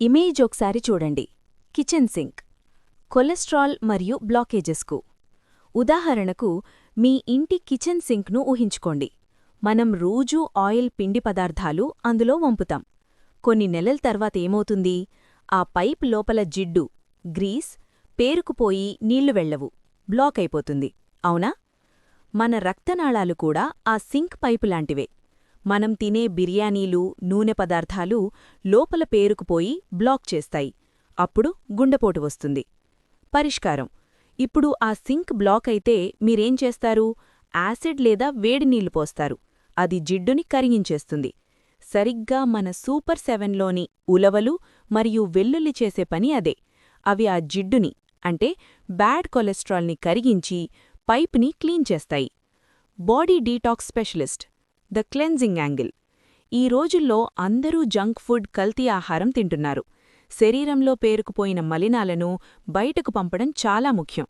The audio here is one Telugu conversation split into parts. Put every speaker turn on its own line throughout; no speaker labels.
ఇమేజ్ ఒకసారి చూడండి. Kitchen sync. కొలెస్ట్రాల్ మరియు బ్లాకేజెస్కు. ఉదాహరణకు మీ ఇంటి కిచెన్ సింక్ను ఊహించుకోండి. మనం రోజూ ఆయిల్ పిండి పదార్థాలు అందులో వంపుతాం. కొన్ని నెలల తర్వాత ఏమవుతుంది? ఆ పైప్ లోపల జిడ్డు గ్రీస్ పేరుకుపోయి నీళ్ళు వెళ్ళవు బ్లాక్ అయిపోతుంది. అవునా? మన రక్తనాళాలు కూడా ఆ సింక్ పైపు లాంటివే. మనం తినే బిర్యానీలు నూనె పదార్థాలు లోపల పేరుకుపోయి బ్లాక్ చేస్తాయి. అప్పుడు గుండెపోటు వస్తుంది. పరిష్కారం. ఇప్పుడు ఆ సింక్ బ్లాక్ అయితే మీరేం చేస్తారు? యాసిడ్ లేదా వేడి నీళ్ళు పోస్తారు. అది జిడ్డుని కరిగించేస్తుంది. సరిగ్గా మన సూపర్ సెవెన్లోని ఉలవలు మరియు వెల్లుల్లి చేసే పని అదే. అవి ఆ జిడ్డుని అంటే బ్యాడ్ కొలెస్ట్రాల్ని కరిగించి పైప్ని క్లీన్ చేస్తాయి. Body detox specialist. The cleansing angle. ఈ రోజుల్లో అందరూ జంక్ ఫుడ్ కల్తీ ఆహారం తింటున్నారు. శరీరంలో పేరుకుపోయిన మలినాలను బయటకు పంపడం చాలా ముఖ్యం.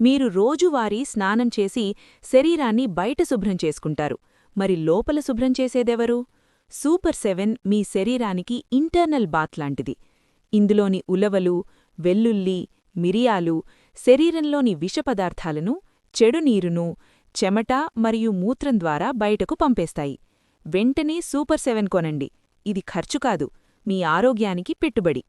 మీరు రోజువారీ స్నానం చేసి శరీరాన్ని బయట శుభ్రం చేసుకుంటారు. మరి లోపల శుభ్రం చేసేదెవరు? సూపర్ సెవెన్ మీ శరీరానికి ఇంటర్నల్ బాత్ లాంటిది. ఇందులోని ఉలవలు వెల్లుల్లి మిరియాలు శరీరంలోని విషపదార్థాలను చెడు నీరును చెమట మరియు మూత్రం ద్వారా బయటకు పంపేస్తాయి. వెంటనే సూపర్ సెవెన్ కొనండి. ఇది ఖర్చు కాదు. మీ ఆరోగ్యానికి పెట్టుబడి.